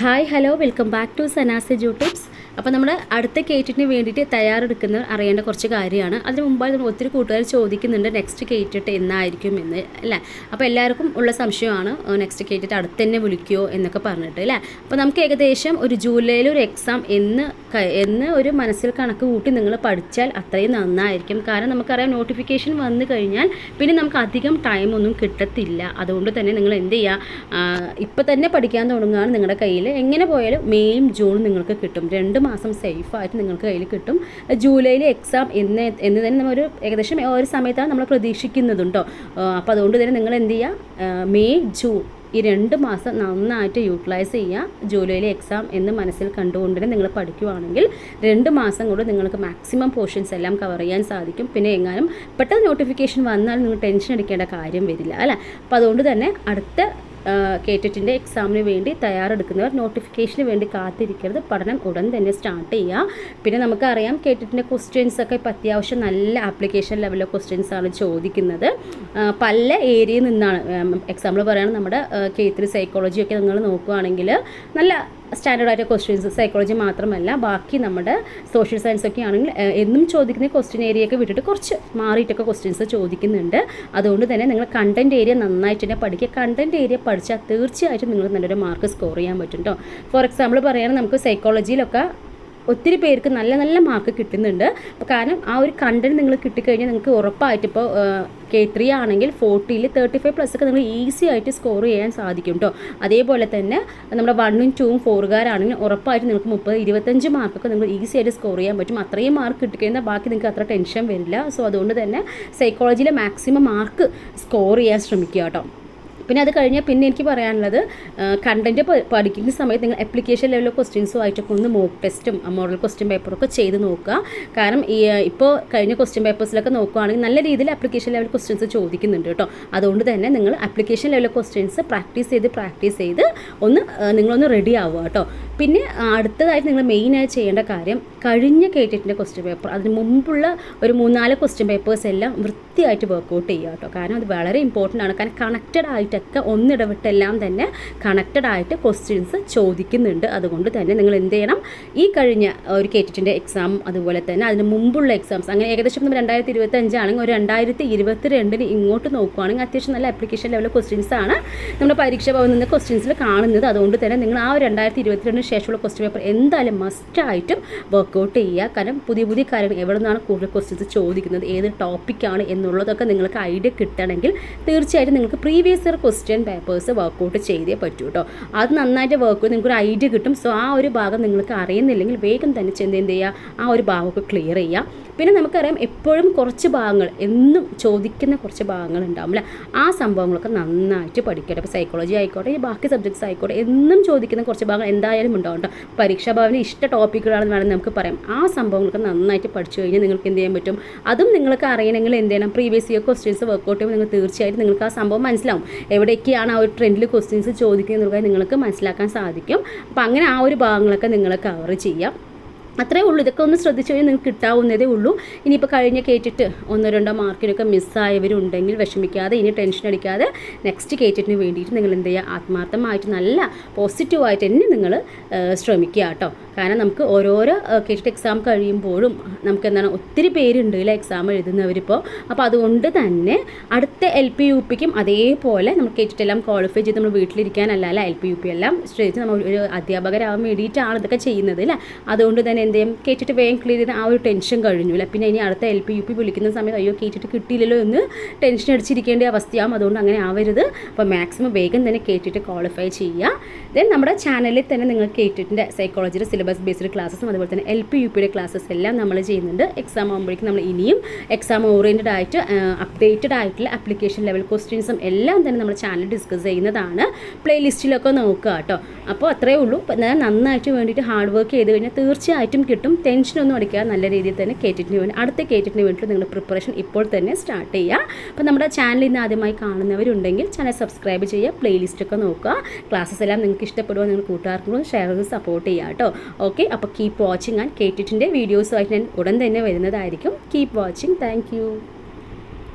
hi hello welcome back to Sana's YouTubes അപ്പോൾ നമ്മൾ അടുത്ത കേറ്റിന് വേണ്ടിയിട്ട് തയ്യാറെടുക്കുന്ന അറിയേണ്ട കുറച്ച് കാര്യമാണ്. അതിന് മുമ്പായി നമ്മൾ ഒത്തിരി കൂട്ടുകാർ ചോദിക്കുന്നുണ്ട് നെക്സ്റ്റ് കേറ്റിട്ട് എന്നായിരിക്കും എന്ന് അല്ലേ? അപ്പോൾ എല്ലാവർക്കും ഉള്ള സംശയമാണ് നെക്സ്റ്റ് കേറ്റിട്ട് അടുത്ത് തന്നെ വിളിക്കുമോ എന്നൊക്കെ പറഞ്ഞിട്ട് അല്ലേ? അപ്പോൾ നമുക്ക് ഏകദേശം ഒരു ജൂലൈയിൽ ഒരു എക്സാം എന്ന് എന്ന് ഒരു മനസ്സിൽ കണക്ക് കൂട്ടി നിങ്ങൾ പഠിച്ചാൽ അത്രയും നന്നായിരിക്കും. കാരണം നമുക്കറിയാം നോട്ടിഫിക്കേഷൻ വന്നു കഴിഞ്ഞാൽ പിന്നെ നമുക്ക് അധികം ടൈമൊന്നും കിട്ടത്തില്ല. അതുകൊണ്ട് തന്നെ നിങ്ങൾ എന്ത് ചെയ്യുക ഇപ്പം തന്നെ പഠിക്കാൻ തുടങ്ങുകയാണ് നിങ്ങളുടെ കയ്യിൽ എങ്ങനെ പോയാലും മെയും ജൂണും നിങ്ങൾക്ക് കിട്ടും. രണ്ട് മാസം സേഫായിട്ട് നിങ്ങൾക്ക് കയ്യിൽ കിട്ടും. ജൂലൈയിൽ എക്സാം എന്ന് എന്ന് തന്നെ നമ്മൾ ഒരു ഏകദേശം ഒരു സമയത്താണ് നമ്മൾ പ്രതീക്ഷിക്കുന്നതുണ്ടോ അപ്പോൾ അതുകൊണ്ട് തന്നെ നിങ്ങൾ എന്ത് ചെയ്യുക മെയ് ജൂൺ ഈ രണ്ട് മാസം നന്നായിട്ട് യൂട്ടിലൈസ് ചെയ്യുക ജൂലൈയിലെ എക്സാം എന്ന് മനസ്സിൽ കണ്ടുകൊണ്ട് തന്നെ നിങ്ങൾ പഠിക്കുവാണെങ്കിൽ രണ്ട് മാസം കൊണ്ട് നിങ്ങൾക്ക് മാക്സിമം പോർഷൻസ് എല്ലാം കവർ ചെയ്യാൻ സാധിക്കും. പിന്നെ എങ്ങാനും പെട്ടെന്ന് നോട്ടിഫിക്കേഷൻ വന്നാൽ നിങ്ങൾ ടെൻഷൻ അടിക്കേണ്ട കാര്യം വരില്ല അല്ലേ? അപ്പോൾ അതുകൊണ്ട് തന്നെ അടുത്ത കേറ്ററ്റിന്റെ എക്സാമിന് വേണ്ടി തയ്യാറെടുക്കുന്നവർ നോട്ടിഫിക്കേഷന് വേണ്ടി കാത്തിരിക്കരുത്. പഠനം ഉടൻ തന്നെ സ്റ്റാർട്ട് ചെയ്യുക പിന്നെ നമുക്കറിയാം കേറ്ററ്റിന്റെ ക്വസ്റ്റ്യൻസ് ഒക്കെ ഇപ്പോൾ അത്യാവശ്യം നല്ല ആപ്ലിക്കേഷൻ ലെവലിലെ ക്വസ്റ്റ്യൻസ് ആണ് ചോദിക്കുന്നത്. പല ഏരിയയിൽ നിന്നാണ്. എക്സാമ്പിൾ പറയുകയാണെങ്കിൽ നമ്മുടെ കെ ത്രീ സൈക്കോളജി ഒക്കെ നിങ്ങൾ നോക്കുകയാണെങ്കിൽ നല്ല സ്റ്റാൻഡേർഡ് ആയിട്ട് ക്വസ്റ്റ്യൻസ് സൈക്കോളജി മാത്രമല്ല ബാക്കി നമ്മുടെ സോഷ്യൽ സയൻസ് ഒക്കെ ആണെങ്കിൽ എന്നും ചോദിക്കുന്ന ക്വസ്റ്റ്യൻ ഏരിയയൊക്കെ വിട്ടിട്ട് കുറച്ച് മാറിയിട്ടൊക്കെ ക്വസ്റ്റ്യൻസ് ചോദിക്കുന്നുണ്ട്. അതുകൊണ്ട് തന്നെ നിങ്ങൾ കണ്ടന്റ് ഏരിയ നന്നായിട്ട് തന്നെ പഠിക്കുക. കണ്ടന്റ് ഏരിയ പഠിച്ചാൽ തീർച്ചയായിട്ടും നിങ്ങൾ നല്ലൊരു മാർക്ക് സ്കോർ ചെയ്യാൻ പറ്റും കേട്ടോ ഫോർ എക്സാമ്പിൾ പറയുകയാണെങ്കിൽ നമുക്ക് സൈക്കോളജിയിലൊക്കെ ഒത്തിരി പേർക്ക് നല്ല നല്ല മാർക്ക് കിട്ടുന്നുണ്ട്. കാരണം ആ ഒരു കണ്ടന്റ് നിങ്ങൾ കിട്ടിക്കഴിഞ്ഞാൽ നിങ്ങൾക്ക് ഉറപ്പായിട്ട് ഇപ്പോൾ കെ ത്രീ ആണെങ്കിൽ ഫോർട്ടിയിൽ തേർട്ടി ഫൈവ് പ്ലസ് ഒക്കെ നിങ്ങൾ ഈസി ആയിട്ട് സ്കോർ ചെയ്യാൻ സാധിക്കും കേട്ടോ അതേപോലെ തന്നെ നമ്മുടെ വണ്ണും ടൂവും ഫോറുകാരാണെങ്കിൽ ഉറപ്പായിട്ട് നിങ്ങൾക്ക് മുപ്പത് ഇരുപത്തഞ്ച് മാർക്കൊക്കെ നിങ്ങൾ ഈസി ആയിട്ട് സ്കോർ ചെയ്യാൻ പറ്റും. അത്രയും മാർക്ക് കിട്ടിക്കഴിഞ്ഞാൽ ബാക്കി നിങ്ങൾക്ക് അത്ര ടെൻഷൻ വരില്ല. സോ അതുകൊണ്ട് തന്നെ സൈക്കോളജിയിലെ മാക്സിമം മാർക്ക് സ്കോർ ചെയ്യാൻ ശ്രമിക്കുക കേട്ടോ പിന്നെ അത് കഴിഞ്ഞാൽ പിന്നെ എനിക്ക് പറയാനുള്ളത് കണ്ടന്റ് പഠിക്കുന്ന സമയത്ത് നിങ്ങൾ അപ്ലിക്കേഷൻ ലെവലിലെ ക്വസ്റ്റ്യൻസും ആയിട്ടൊക്കെ ഒന്ന് മോക്ക് ടെസ്റ്റും മോഡൽ ക്വസ്റ്റ്യൻ ഒക്കെ ചെയ്ത് നോക്കുക. കാരണം ഈ ഇപ്പോൾ കഴിഞ്ഞ ക്വസ്റ്റ്യൻ പേപ്പേഴ്സിലൊക്കെ നോക്കുകയാണെങ്കിൽ നല്ല രീതിയിൽ അപ്ലിക്കേഷൻ ലെവൽ ക്വസ്റ്റ്യൻസ് ചോദിക്കുന്നുണ്ട് കേട്ടോ. അതുകൊണ്ട് തന്നെ നിങ്ങൾ അപ്ലിക്കേഷൻ ലെവലിലെ ക്വസ്റ്റ്യൻസ് പ്രാക്ടീസ് ചെയ്ത് പ്രാക്ടീസ് ചെയ്ത് ഒന്ന് നിങ്ങളൊന്ന് റെഡി ആവുക കേട്ടോ. പിന്നെ അടുത്തതായിട്ട് നിങ്ങൾ മെയിനായി ചെയ്യേണ്ട കാര്യം കഴിഞ്ഞ കേട്ടിട്ടിന്റെ ക്വസ്റ്റ്യൻ പേപ്പർ അതിന് മുമ്പുള്ള ഒരു മൂന്നാൽ ക്വസ്റ്റ്യൻ പേപ്പേഴ്സ് എല്ലാം വൃത്തിയായിട്ട് വർക്കൗട്ട് ചെയ്യുക കേട്ടോ. കാരണം അത് വളരെ ഇമ്പോർട്ടന്റ് ആണ്. കാരണം കണക്റ്റഡ് ആയിട്ടൊക്കെ ഒന്നിടവിട്ടെല്ലാം തന്നെ കണക്റ്റഡ് ആയിട്ട് ക്വസ്റ്റ്യൻസ് ചോദിക്കുന്നുണ്ട്. അതുകൊണ്ട് തന്നെ നിങ്ങൾ എന്ത് ചെയ്യണം? ഈ കഴിഞ്ഞ ഒരു കേട്ടിട്ടിന്റെ എക്സാം അതുപോലെ തന്നെ അതിന് മുമ്പുള്ള എക്സാംസ് അങ്ങനെ ഏകദേശം നമ്മൾ രണ്ടായിരത്തി ഇരുപത്തി അഞ്ചാണെങ്കിൽ ഒരു രണ്ടായിരത്തി ഇരുപത്തി രണ്ടിന് ഇങ്ങോട്ട് നോക്കുകയാണെങ്കിൽ അത്യാവശ്യം നല്ല അപ്ലിക്കേഷൻ ലെവൽ ക്വസ്റ്റ്യൻസ് ആണ്. നമ്മുടെ പരീക്ഷ ഭവനിൽ നിന്ന് ക്വസ്റ്റ്യൻസിൽ കാണുന്നത്. അതുകൊണ്ട് തന്നെ നിങ്ങൾ ആ ഒരു രണ്ടായിരത്തി ഇരുപത്തിരണ്ടിന് ശേഷമുള്ള ക്വസ്റ്റ്യൻ പേപ്പർ എന്തായാലും മസ്റ്റായിട്ടും വർക്കൗട്ട് ചെയ്യുക. കാരണം പുതിയ പുതിയ കാര്യങ്ങൾ എവിടെ നിന്നാണ് കൂടുതൽ ക്വസ്റ്റ്യൻസ് ചോദിക്കുന്നത്? ഏത് ടോപ്പിക്കാണ് എന്നുള്ളതൊക്കെ നിങ്ങൾക്ക് ഐഡിയ കിട്ടണമെങ്കിൽ തീർച്ചയായിട്ടും നിങ്ങൾക്ക് previous year question papers work out ചെയ്തേ പറ്റൂ കേട്ടോ അത് നന്നായിട്ട് വർക്ക് നിങ്ങൾക്ക് ഒരു ഐഡിയ കിട്ടും. സോ ആ ഒരു ഭാഗം നിങ്ങൾക്ക് അറിയുന്നില്ലെങ്കിൽ വേഗം തന്നെ ചെന്ന് എന്ത് ചെയ്യുക? ആ ഒരു ഭാഗമൊക്കെ ക്ലിയർ ചെയ്യുക. പിന്നെ നമുക്കറിയാം എപ്പോഴും കുറച്ച് ഭാഗങ്ങൾ എന്നും ചോദിക്കുന്ന കുറച്ച് ഭാഗങ്ങൾ ഉണ്ടാവും അല്ലേ? ആ സംഭവങ്ങളൊക്കെ നന്നായിട്ട് പഠിക്കട്ടെ. ഇപ്പോൾ സൈക്കോളജി ആയിക്കോട്ടെ ബാക്കി സബ്ജക്ട്സ് ആയിക്കോട്ടെ എന്നും ചോദിക്കുന്ന കുറച്ച് ഭാഗങ്ങൾ എന്തായാലും ഉണ്ടാവും കേട്ടോ പരീക്ഷാ ഭവന് ഇഷ്ട ടോപ്പിക്കുകളാണെന്ന് വേണമെങ്കിൽ നമുക്ക് പറയാം. ആ സംഭവങ്ങളൊക്കെ നന്നായിട്ട് പഠിച്ചു കഴിഞ്ഞാൽ നിങ്ങൾക്ക് എന്ത് ചെയ്യാൻ പറ്റും? അതും നിങ്ങൾക്ക് അറിയണമെങ്കിൽ എന്ത് ചെയ്യണം? പ്രീവിയസ് ഇയർ ക്വസ്റ്റ്യൻസ് വർക്കൗട്ട് ചെയ്യുമ്പോൾ നിങ്ങൾ തീർച്ചയായിട്ടും നിങ്ങൾക്ക് ആ സംഭവം മനസ്സിലാവും. എവിടേക്കാണ് ആ ഒരു ട്രെൻഡിൽ ക്വസ്റ്റ്യൻസ് ചോദിക്കുന്നത് നിങ്ങൾക്ക് മനസ്സിലാക്കാൻ സാധിക്കും. അപ്പോൾ അങ്ങനെ ആ ഒരു ഭാഗങ്ങളൊക്കെ നിങ്ങൾ കവർ ചെയ്യാം. അത്രേ ഉള്ളൂ. ഇതൊക്കെ ഒന്ന് ശ്രദ്ധിച്ചു കഴിഞ്ഞാൽ നിങ്ങൾക്ക് കിട്ടാവുന്നതേ ഉള്ളൂ. ഇനിയിപ്പോൾ കഴിഞ്ഞ കേറ്റിട്ട് ഒന്നോ രണ്ടോ മാർക്കിനൊക്കെ മിസ്സായവരുണ്ടെങ്കിൽ വിഷമിക്കാതെ ഇനി ടെൻഷൻ അടിക്കാതെ നെക്സ്റ്റ് കേറ്റിന് വേണ്ടിയിട്ട് നിങ്ങൾ എന്ത് ചെയ്യുക? ആത്മാർത്ഥമായിട്ട് നല്ല പോസിറ്റീവായിട്ട് തന്നെ നിങ്ങൾ ശ്രമിക്കുക കേട്ടോ. കാരണം നമുക്ക് ഓരോരോ കയറ്റിട്ട് എക്സാം കഴിയുമ്പോഴും നമുക്ക് എന്താണ് ഒത്തിരി പേരുണ്ട് അല്ലേ എക്സാം എഴുതുന്നവരിപ്പോൾ അപ്പോൾ അതുകൊണ്ട് തന്നെ അടുത്ത എൽ പി യു പിക്കും അതേപോലെ നമ്മൾ കയറ്റിട്ടെല്ലാം ക്വാളിഫൈ ചെയ്ത് നമ്മൾ വീട്ടിലിരിക്കാനല്ല അല്ല? എൽ പി യു പി എല്ലാം ശ്രദ്ധിച്ച് നമ്മൾ ഒരു അധ്യാപകരാകാൻ വേണ്ടിയിട്ടാണ് ഇതൊക്കെ ചെയ്യുന്നത് അല്ലേ? അതുകൊണ്ട് തന്നെ എന്ത് ചെയ്യും കേട്ടിട്ട് വേഗം ക്ലിയർ ചെയ്ത് ആ ഒരു ടെൻഷൻ കഴിഞ്ഞു അല്ലേ പിന്നെ ഇനി അടുത്ത എൽ പി യു പി വിളിക്കുന്ന സമയത്ത് അയ്യോ കേട്ടിട്ട് കിട്ടിയില്ലല്ലോ എന്ന് ടെൻഷൻ അടിച്ചിരിക്കേണ്ട അവസ്ഥയാവും. അതുകൊണ്ട് അങ്ങനെ ആവരുത്. അപ്പോൾ മാക്സിമം വേഗം തന്നെ കേട്ടിട്ട് ക്വാളിഫൈ ചെയ്യുക. ദെൻ നമ്മുടെ ചാനലിൽ തന്നെ നിങ്ങൾ കേട്ടിട്ടിന്റെ സൈക്കോളജിയുടെ സിലബസ് ബേസ്ഡ് ക്ലാസ്സും അതുപോലെ തന്നെ എൽ പി യു പിയുടെ ക്ലാസ്സസ് എല്ലാം നമ്മൾ ചെയ്യുന്നുണ്ട്. എക്സാം ആകുമ്പോഴേക്കും നമ്മൾ ഇനിയും എക്സാം ഓറിയന്റഡ് ആയിട്ട് അപ്ഡേറ്റഡ് ആയിട്ടുള്ള ആപ്ലിക്കേഷൻ ലെവൽ ക്വസ്റ്റ്യൻസും എല്ലാം തന്നെ നമ്മൾ ചാനൽ ഡിസ്കസ് ചെയ്യുന്നതാണ്. പ്ലേലിസ്റ്റിലൊക്കെ നോക്കുക കേട്ടോ. അപ്പോൾ അത്രയേ ഉള്ളൂ. നന്നായിട്ട് വേണ്ടിയിട്ട് ഹാർഡ് വർക്ക് ചെയ്ത് കഴിഞ്ഞാൽ തീർച്ചയായിട്ടും കിട്ടും. ടെൻഷനൊന്നും അടിക്കാതെ നല്ല രീതിയിൽ തന്നെ കേട്ടിട്ടിന് വേണ്ടി അടുത്ത കേട്ടിട്ടിന് വേണ്ടിയിട്ട് നിങ്ങൾ പ്രിപ്പറേഷൻ ഇപ്പോൾ തന്നെ സ്റ്റാർട്ട് ചെയ്യുക. അപ്പോൾ നമ്മുടെ ചാനൽ ഇന്ന് ആദ്യമായി കാണുന്നവരുണ്ടെങ്കിൽ ചാനൽ സബ്സ്ക്രൈബ് ചെയ്യുക പ്ലേലിസ്റ്റൊക്കെ നോക്കുക. ക്ലാസ്സസ് എല്ലാം നിങ്ങൾക്ക് ഇഷ്ടപ്പെടുക നിങ്ങൾ കൂട്ടുകാർക്കും ഷെയർ ചെയ്ത് സപ്പോർട്ട് ചെയ്യുക കേട്ടോ. ഓക്കെ അപ്പോൾ കീപ്പ് വാച്ചിങ് ആൻഡ് കേറ്റിട്ടിന്റെ വീഡിയോസുമായിട്ട് ഞാൻ ഉടൻ തന്നെ വരുന്നതായിരിക്കും. Keep watching thank